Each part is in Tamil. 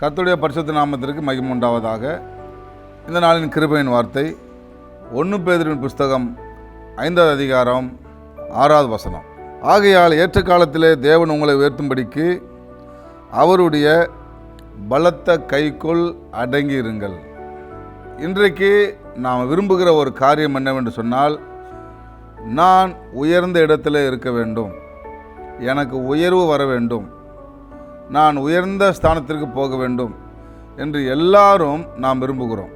கர்த்தருடைய பரிசுத்த நாமத்திற்கு மகிமுண்டாவதாக இந்த நாளின் கிருபையின் வார்த்தை ஒன்று பேதரின் புஸ்தகம் ஐந்தாவது அதிகாரம் ஆறாவது வசனம். ஆகையால் ஏற்ற காலத்திலே தேவன் உங்களை உயர்த்தும்படிக்கு அவருடைய பலத்த கைக்குள் அடங்கி இருங்கள் இன்றைக்கு நாம் விரும்புகிற ஒரு காரியம் என்னவென்று சொன்னால் நான் உயர்ந்த இடத்துல இருக்க வேண்டும். எனக்கு உயர்வு வர வேண்டும். நான் உயர்ந்த ஸ்தானத்திற்கு போக வேண்டும் என்று எல்லாரும் நாம் விரும்புகிறோம்.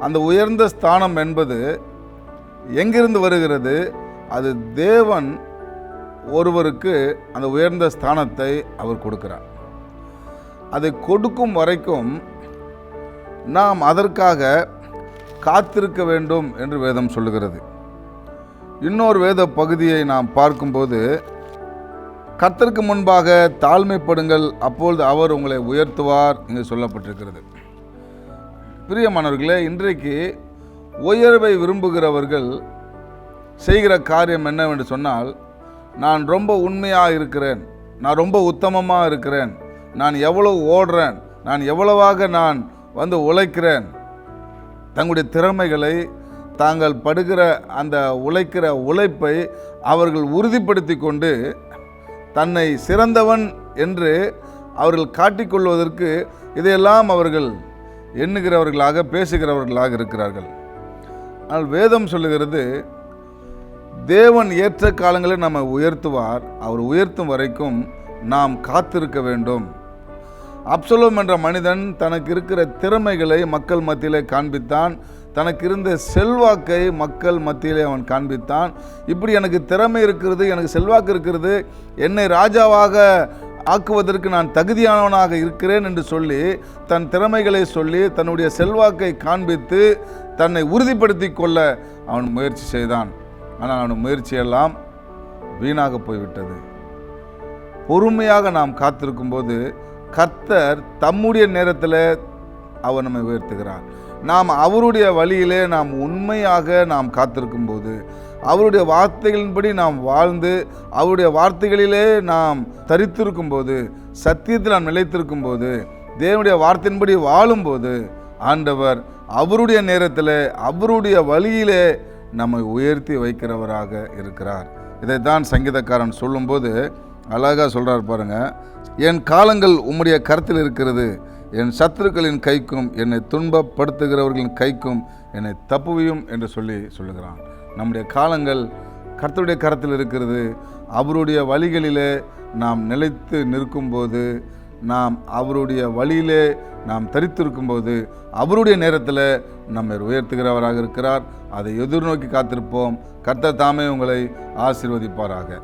அந்த உயர்ந்த ஸ்தானம் என்பது எங்கிருந்து வருகிறது? அது தேவன் ஒருவருக்கு அந்த உயர்ந்த ஸ்தானத்தை அவர் கொடுக்கிறார். அதை கொடுக்கும் வரைக்கும் நாம் அதற்காக காத்திருக்க வேண்டும் என்று வேதம் சொல்லுகிறது. இன்னொரு வேத பகுதியை நாம் பார்க்கும்போது கர்த்தருக்கு முன்பாக தாழ்மைப்படுங்கள் அப்பொழுது அவர் உங்களை உயர்த்துவார் என்று சொல்லப்பட்டிருக்கிறது. பிரியமானவர்களே இன்றைக்கு உயர்வை விரும்புகிறவர்கள் செய்கிற காரியம் என்னவென்று சொன்னால் நான் ரொம்ப உண்மையாக இருக்கிறேன் நான் ரொம்ப உத்தமமாக இருக்கிறேன் நான் எவ்வளோ ஓடுறேன் நான் எவ்வளவாக நான் வந்து உழைக்கிறேன் தங்களுடைய திறமைகளை தாங்கள் படுகிற அந்த உழைக்கிற உழைப்பை அவர்கள் உறுதிப்படுத்தி கொண்டு தன்னை சிறந்தவன் என்று அவர்கள் காட்டிக்கொள்வதற்கு இதையெல்லாம் அவர்கள் எண்ணுகிறவர்களாக பேசுகிறவர்களாக இருக்கிறார்கள். ஆனால் வேதம் சொல்லுகிறது தேவன் ஏற்ற காலங்களில் நம்மை உயர்த்துவார் அவர் உயர்த்தும் வரைக்கும் நாம் காத்திருக்க வேண்டும். அப்சலோம் என்ற மனிதன் தனக்கு இருக்கிற திறமைகளை மக்கள் மத்தியிலே காண்பித்தான். தனக்கு இருந்த செல்வாக்கை மக்கள் மத்தியிலே அவன் காண்பித்தான். இப்படி எனக்கு திறமை இருக்கிறது எனக்கு செல்வாக்கு இருக்கிறது என்னை ராஜாவாக ஆக்குவதற்கு நான் தகுதியானவனாக இருக்கிறேன் என்று சொல்லி தன் திறமைகளை சொல்லி தன்னுடைய செல்வாக்கை காண்பித்து தன்னை உறுதிப்படுத்தி கொள்ள அவன் முயற்சி செய்தான். ஆனால் அவன் முயற்சியெல்லாம் வீணாக போய்விட்டது. பொறுமையாக நாம் காத்திருக்கும்போது கர்த்தர் தம்முடைய நேரத்தில் அவர் நம்மை உயர்த்துகிறார். நாம் அவருடைய வழியிலே நாம் உண்மையாக நாம் காத்திருக்கும் போது அவருடைய வார்த்தைகளின்படி நாம் வாழ்ந்து அவருடைய வார்த்தைகளிலே நாம் தரித்திருக்கும் போது சத்தியத்தில் நாம் நிலைத்திருக்கும்போது தேவனுடைய வார்த்தையின்படி வாழும்போது ஆண்டவர் அவருடைய நேரத்தில் அவருடைய வழியிலே நம்மை உயர்த்தி வைக்கிறவராக இருக்கிறார். இதைத்தான் சங்கீதக்காரன் சொல்லும்போது அழகாக சொல்கிறார் பாருங்க என் காலங்கள் உம்முடைய கருத்தில் இருக்கிறது என் சத்துருக்களின் கைக்கும் என்னை துன்பப்படுத்துகிறவர்களின் கைக்கும் என்னை தப்புவியும் என்று சொல்லி சொல்லுகிறான். நம்முடைய காலங்கள் கர்த்தருடைய கரத்தில் இருக்கிறது அவருடைய வழிகளிலே நாம் நிலைத்து நிற்கும்போது நாம் அவருடைய வழியிலே நாம் தரித்திருக்கும்போது அவருடைய நேரத்தில் நம்மை உயர்த்துகிறவராக இருக்கிறார். அதை எதிர்நோக்கி காத்திருப்போம். கர்த்தர் தாமே உங்களை ஆசீர்வதிப்பாராக.